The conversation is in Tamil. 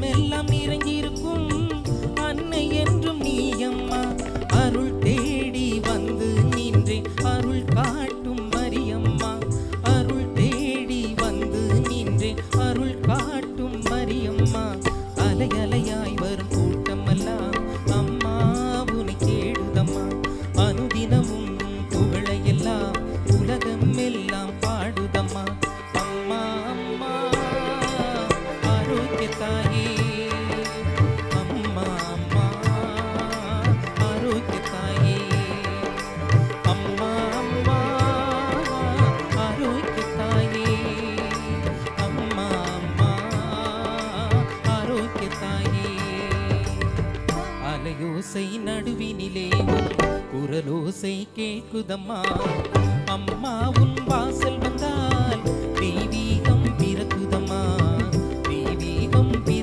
உள்ளமெல்லாம் இறங்கியிருக்கும் அன்னை என்றும் நீ அம்மா. அருள் தேடி வந்து நின்றேன். அருள் காட்டும் மரியம்மா. அருள் தேடி வந்து நின்றேன். அருள் காட்டும் மரியம்மா. அலையலையாய் தாயி. அம்மா அம்மா ஆரோக்கிய தாயி. அம்மா அம்மா ஆரோக்கிய தாயி. அம்மா அம்மா ஆரோக்கிய தாயி. அலையோசை நடுவினிலே குரலோசை கேட்குதம்மா. அம்மா உன் cumplir.